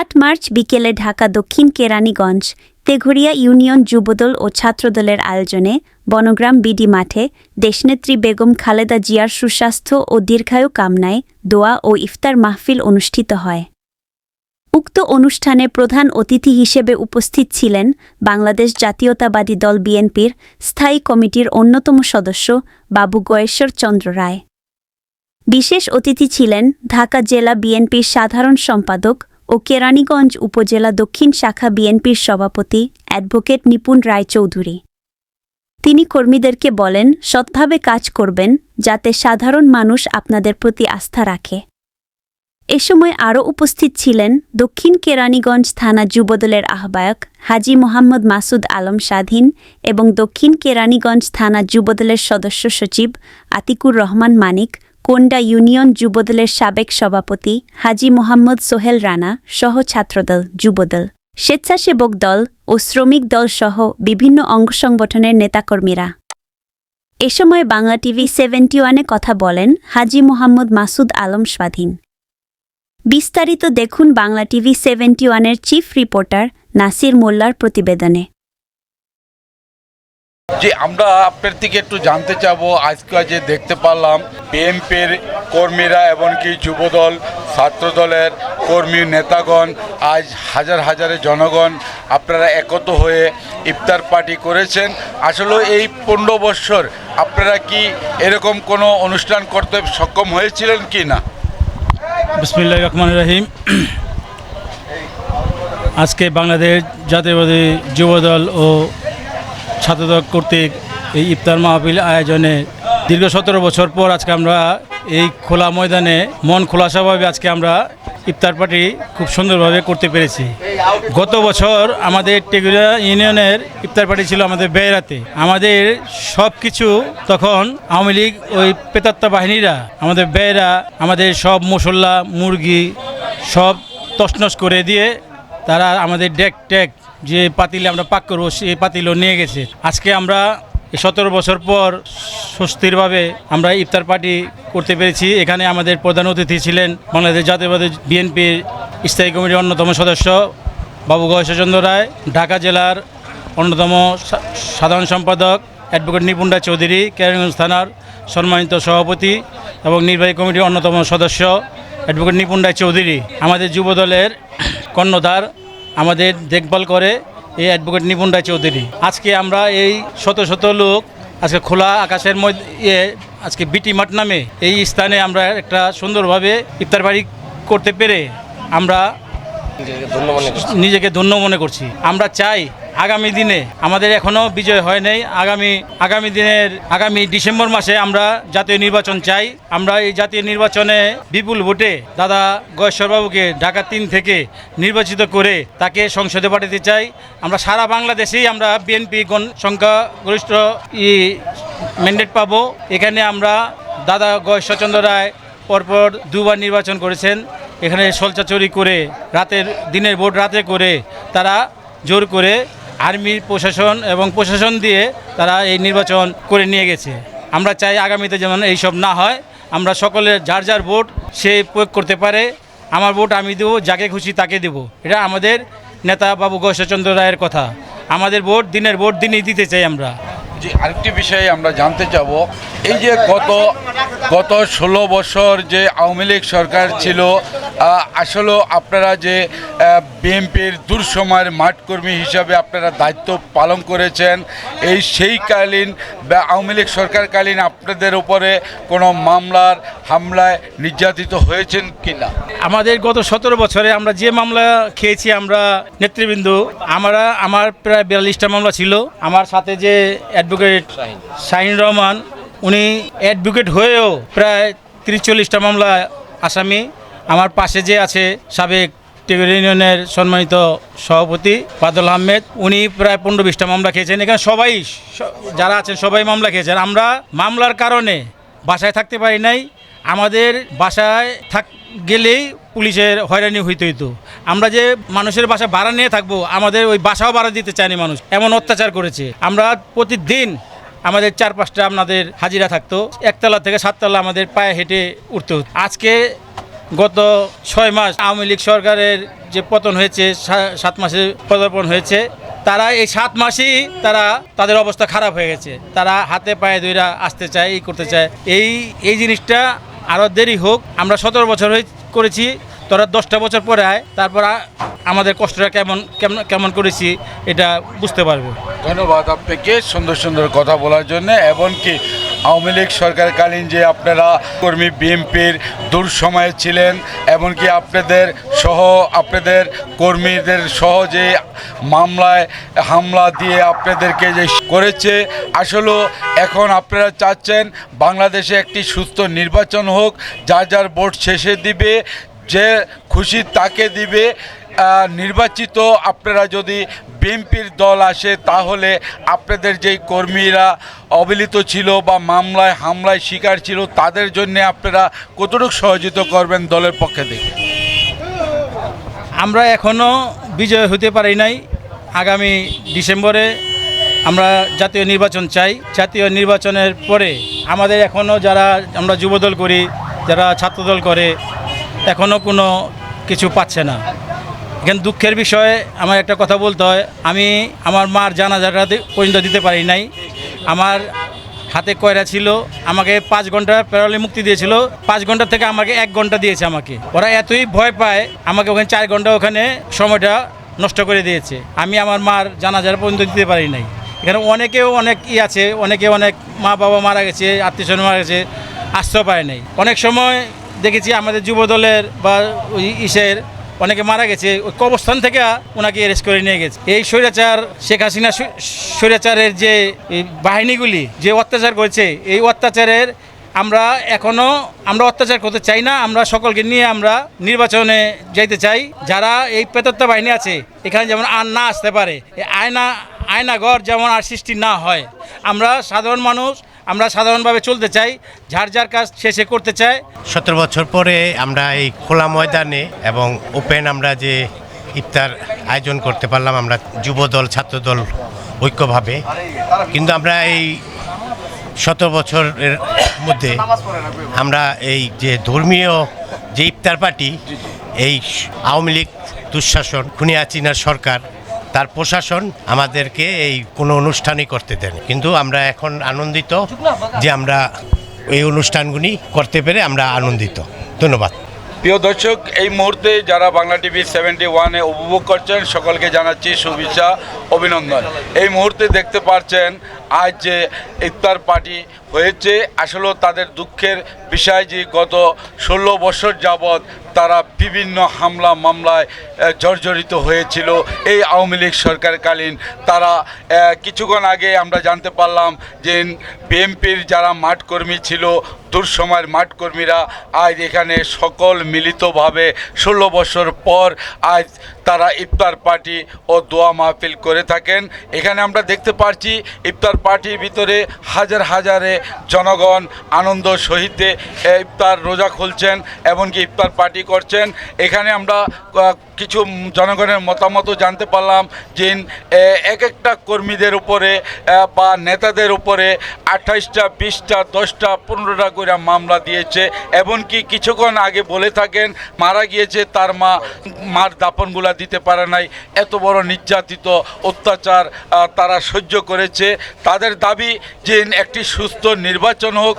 আট মার্চ বিকেলে ঢাকা দক্ষিণ কেরানীগঞ্জ, তেঘরিয়া ইউনিয়ন যুবদল ও ছাত্রদলের আয়োজনে বনগ্রাম বিডি মাঠে দেশনেত্রী বেগম খালেদা জিয়ার সুস্বাস্থ্য ও দীর্ঘায়ু কামনায় দোয়া ও ইফতার মাহফিল অনুষ্ঠিত হয়। উক্ত অনুষ্ঠানে প্রধান অতিথি হিসেবে উপস্থিত ছিলেন বাংলাদেশ জাতীয়তাবাদী দল বিএনপির স্থায়ী কমিটির অন্যতম সদস্য বাবু গয়েশ্বর চন্দ্র রায়। বিশেষ অতিথি ছিলেন ঢাকা জেলা বিএনপির সাধারণ সম্পাদক ও কেরানীগঞ্জ উপজেলা দক্ষিণ শাখা বিএনপির সভাপতি অ্যাডভোকেট নিপুণ রায়চৌধুরী। তিনি কর্মীদেরকে বলেন, সৎভাবে কাজ করবেন যাতে সাধারণ মানুষ আপনাদের প্রতি আস্থা রাখে। এ সময় আরও উপস্থিত ছিলেন দক্ষিণ কেরানীগঞ্জ থানা যুবদলের আহ্বায়ক হাজি মোহাম্মদ মাসুদ আলম স্বাধীন এবং দক্ষিণ কেরানীগঞ্জ থানা যুবদলের সদস্য সচিব আতিকুর রহমান মানিক কোন্ডা ইউনিয়ন যুবদলের সাবেক সভাপতি হাজি মোহাম্মদ সোহেল রানা সহ ছাত্রদল যুবদল। স্বেচ্ছাসেবক দল ও শ্রমিক দল সহ বিভিন্ন অঙ্গ সংগঠনের নেতাকর্মীরা। এ সময় বাংলা টিভি সেভেন্টি ওয়ানে কথা বলেন হাজি মোহাম্মদ মাসুদ আলম স্বাধীন। বিস্তারিত দেখুন বাংলা টিভি সেভেন্টি ওয়ানের চিফ রিপোর্টার নাসির মোল্লার প্রতিবেদনে। যে আমরা আপনার থেকে একটু জানতে চাবো, আজকে যে দেখতে পারলাম, বিএনপির কর্মীরা এমনকি যুবদল, ছাত্রদলের কর্মী নেতাগণ, আজ হাজার হাজারে জনগণ আপনারা একত হয়ে ইফতার পার্টি করেছেন। আসলে এই পনেরো বৎসর আপনারা কি এরকম কোনো অনুষ্ঠান করতে সক্ষম হয়েছিলেন কি না? বিসমিল্লাহ রহমান রহিম। আজকে বাংলাদেশ জাতীয়বাদী যুবদল ও ছাত্রদল কর্তৃক এই ইফতার মাহফিল আয়োজনে দীর্ঘ সতেরো বছর পর আজকে আমরা এই খোলা ময়দানে মন খোলাসাভাবে আজকে আমরা ইফতার পার্টি খুব সুন্দরভাবে করতে পেরেছি। গত বছর আমাদের টেগুরা ইউনিয়নের ইফতার পার্টি ছিল আমাদের বেড়াতে আমাদের সব কিছু তখন আওয়ামী লীগ ওই পেতাত্তা বাহিনীরা, আমাদের বেড়া আমাদের সব মশলা, মুরগি সব তছনছ করে দিয়ে তারা আমাদের ডেক টেক যে পাতিলে আমরা পাক করব সেই পাতিলও নিয়ে গেছে। আজকে আমরা সতেরো বছর পর স্বস্তিরভাবে আমরা ইফতার পার্টি করতে পেরেছি। এখানে আমাদের প্রধান অতিথি ছিলেন বাংলাদেশ জাতীয়বাদী বিএনপির স্থায়ী কমিটির অন্যতম সদস্য বাবু গয়েশ্বরচন্দ্র রায়, ঢাকা জেলার অন্যতম সাধারণ সম্পাদক অ্যাডভোকেট নিপুণরা চৌধুরী, কেরানীগঞ্জ থানার সম্মানিত সভাপতি এবং নির্বাহী কমিটির অন্যতম সদস্য অ্যাডভোকেট নিপুণ রায় চৌধুরী। আমাদের যুবদলের কর্ণধার আমাদের দেখভাল করে এই অ্যাডভোকেট নিপুণ রায় চৌধুরী। আজকে আমরা এই শত শত লোক আজকে খোলা আকাশের মধ্যে ইয়ে আজকে বিটি মাঠ নামে এই স্থানে আমরা একটা সুন্দরভাবে ইফতার বাড়ি করতে পেরে আমরা নিজেকে ধন্য মনে করছি। আমরা চাই আগামী দিনে আমাদের এখনও বিজয় হয় নাই। আগামী আগামী দিনের, আগামী ডিসেম্বর মাসে আমরা জাতীয় নির্বাচন চাই। আমরা এই জাতীয় নির্বাচনে বিপুল ভোটে দাদা গয়েশ্বরবাবুকে ঢাকা তিন থেকে নির্বাচিত করে তাকে সংসদে পাঠাতে চাই। আমরা সারা বাংলাদেশেই আমরা বিএনপি গণ সংখ্যাগরিষ্ঠ ই ম্যান্ডেট পাবো। এখানে আমরা দাদা গয়েশ্বরচন্দ্র রায় পরপর দুবার নির্বাচন করেছেন। এখানে সলচাচুরি করে রাতের, দিনের ভোট রাতে করে তারা জোর করে আর্মি প্রশাসন এবং প্রশাসন দিয়ে তারা এই নির্বাচন করে নিয়ে গেছে। আমরা চাই আগামীতে যেমন এইসব না হয়, আমরা সকলে যার যার ভোট সে প্রয়োগ করতে পারে। আমার ভোট আমি দেবো, যাকে খুশি তাকে দেব। এটা আমাদের নেতা বাবু গৌশচন্দ্র রায়ের কথা। আমাদের ভোট দিনের ভোট দিনই দিতে চাই আমরা। যে আরেকটি বিষয়ে আমরা জানতে চাবো, এই যে গত গত ষোলো বছর যে আওয়ামী লীগ সরকার ছিল আসলে আপনারা যে বিএনপির দুঃসময়ের মাঠকর্মী হিসাবে আপনারা দায়িত্ব পালন করেছেন, এই সেইকালীন আওয়ামী লীগ সরকারকালীন আপনাদের উপরে কোনো মামলার হামলায় নির্যাতিত হয়েছেন কিনা? আমাদের গত সতেরো বছরে আমরা যে মামলা খেয়েছি, আমরা নেতৃবৃন্দ, আমরা, আমার প্রায় বিয়াল্লিশটা মামলা ছিল। আমার সাথে যে অ্যাডভোকেট শাহিন রহমান, উনি অ্যাডভোকেট হয়েও প্রায় তিরিশ চল্লিশটা মামলা আসামি। আমার পাশে যে আছে সাবেক টেবিল ইউনিয়নের সম্মানিত সভাপতি বাদল আহমেদ, উনি প্রায় পনেরো বিশটা মামলা খেয়েছেন। এখানে সবাই যারা আছেন সবাই মামলা খেয়েছেন। আমরা মামলার কারণে বাসায় থাকতে পারি নাই। আমাদের বাসায় থাক গেলেই পুলিশের হয়রানি হইতে হইতো। আমরা যে মানুষের বাসা ভাড়া নিয়ে থাকব, আমাদের ওই বাসাও ভাড়া দিতে চায়নি মানুষ। এমন অত্যাচার করেছে। আমরা প্রতিদিন আমাদের চার পাঁচটা আপনাদের হাজিরা থাকতো। একতলা থেকে সাততলা আমাদের পায়ে হেঁটে উঠতে হতো। আজকে গত ছয় মাস আওয়ামী লীগ সরকারের যে পতন হয়েছে সাত মাসে পদার্পণ হয়েছে, তারা এই সাত মাসেই তারা তাদের অবস্থা খারাপ হয়ে গেছে। তারা হাতে পায়ে দইরা আসতে চায় এই করতে চায়। এই এই জিনিসটা আরও দেরি হোক। আমরা সতেরো বছর হয়ে করেছি। তোরা দশটা বছর পরে আয়, তারপর আমাদের কষ্টটা কেমন কেমন কেমন করেছি, এটা বুঝতে পারবে। ধন্যবাদ আপনাকে সুন্দর সুন্দর কথা বলার জন্য, এমনকি আওয়ামী লীগ সরকারকালীন যে আপনারা কর্মী বিএনপির দূর সময়ে ছিলেন, এমনকি আপনাদের সহ, আপনাদের কর্মীদের সহ যে মামলায় হামলা দিয়ে আপনাদেরকে যে করেছে আসলে এখন আপনারা চাচ্ছেন বাংলাদেশে একটি সুস্থ নির্বাচন হোক, যার যার ভোট শেষে দিবে যে খুশি তাকে দিবে। নির্বাচিত আপনারা যদি বিএনপির দল আসে, তাহলে আপনাদের যেই কর্মীরা অবহেলিত ছিল বা মামলায়, হামলায় শিকার ছিল, তাদের জন্য আপনারা কতটুকু সহযোগিতা করবেন দলের পক্ষে থেকে আমরা এখনও বিজয় হতে পারি নাই। আগামী ডিসেম্বরে আমরা জাতীয় নির্বাচন চাই। জাতীয় নির্বাচনের পরে আমাদের এখনও যারা আমরা যুবদল করি, যারা ছাত্রদল করে এখনও কোনো কিছু পাচ্ছে না। এখানে দুঃখের বিষয়ে, আমার একটা কথা বলতে হয়, আমি আমার মার জানাজাটা পর্যন্ত দিতে পারি নাই। আমার হাতে কয়রা ছিল, আমাকে পাঁচ ঘণ্টা পেরোলে মুক্তি দিয়েছিল, পাঁচ ঘণ্টা থেকে আমাকে এক ঘণ্টা দিয়েছে আমাকে। ওরা এতই ভয় পায়, আমাকে ওখানে চার ঘণ্টা ওখানে সময়টা নষ্ট করে দিয়েছে। আমি আমার মার জানাজার পর্যন্ত দিতে পারি নাই। এখানে অনেকেও অনেক ই আছে, অনেকে অনেক মা বাবা মারা গেছে আত্মীয় স্বজন মারা গেছে, আশ্রয় পায় নাই। অনেক সময় দেখেছি আমাদের যুব দলের বা ইসের অনেকে মারা গেছে। ওই কবরস্থান থেকে ওনাকে অ্যারেস্ট করে নিয়ে গেছে। এই স্বৈরাচার, শেখ হাসিনা স্বৈরাচারের যে বাহিনীগুলি যে অত্যাচার করেছে, এই অত্যাচারের আমরা এখনও আমরা অত্যাচার করতে চাই না। আমরা সকলকে নিয়ে আমরা নির্বাচনে যাইতে চাই। যারা এই পেতত্তা বাহিনী আছে, এখানে যেমন আর না আসতে পারে আয়না, আয়নাঘর যেমন আর সৃষ্টি না হয়, আমরা সাধারণ মানুষ আমরা সাধারণভাবে চলতে চাই, যার যার কাজ শেষে করতে চাই সতেরো বছর পরে আমরা এই খোলা ময়দানে এবং ওপেন আমরা যে ইফতার আয়োজন করতে পারলাম, আমরা যুবদল, ছাত্রদল ঐক্যভাবে। কিন্তু আমরা এই সতেরো বছরের মধ্যে আমরা এই যে ধর্মীয় যে ইফতার পার্টি, এই আওয়ামী লীগ দুঃশাসন, খুনিয়া সরকার তার প্রশাসন আমাদেরকে এই কোনো অনুষ্ঠানই করতে দেন কিন্তু আমরা এখন আনন্দিত যে আমরা এই অনুষ্ঠানগুলি করতে পেরে আমরা আনন্দিত। ধন্যবাদ। প্রিয় দর্শক, এই মুহূর্তে যারা বাংলা টিভি সেভেন্টি ওয়ানে উপভোগ করছেন, সকলকে জানাচ্ছি শুভেচ্ছা, অভিনন্দন। এই মুহূর্তে দেখতে পাচ্ছেন আজ যে ইফতার পার্টি হয়েছে আসলে তাদের দুঃখের বিষয় যে গত ষোলো বছর যাবৎ তারা বিভিন্ন হামলা, মামলায় জর্জরিত হয়েছিল। এই আওয়ামী লীগ সরকারকালীন তারা কিছুক্ষণ আগে আমরা জানতে পারলাম যে বিএনপির যারা মাঠকর্মী ছিল দূর সময়ের মাঠকর্মীরা আজ এখানে সকল মিলিতভাবে ষোলো বছর পর আজ তারা ইফতার পার্টি ও দোয়া মাহফিল করে থাকেন। এখানে আমরা দেখতে পাচ্ছি ইফতার পার্টির ভিতরে হাজার হাজারে জনগণ আনন্দ সহিতে ইফতার রোজা খুলছেন, এমনকি ইফতার পার্টি করছেন। এখানে আমরা কিছু জনগণের মতামতও জানতে পারলাম যে এক একটা কর্মীদের উপরে বা নেতাদের উপরে আঠাইশটা, বিশটা, দশটা, পনেরোটা করে মামলা দিয়েছে। এমনকি কিছুক্ষণ আগে বলে থাকেন, মারা গিয়েছে তার মা, মার দাপনগুলা দিতে পারে নাই। এত বড় নির্যাতিত অত্যাচার তারা সহ্য করেছে। তাদের দাবি যে, একটি সুস্থ নির্বাচন হোক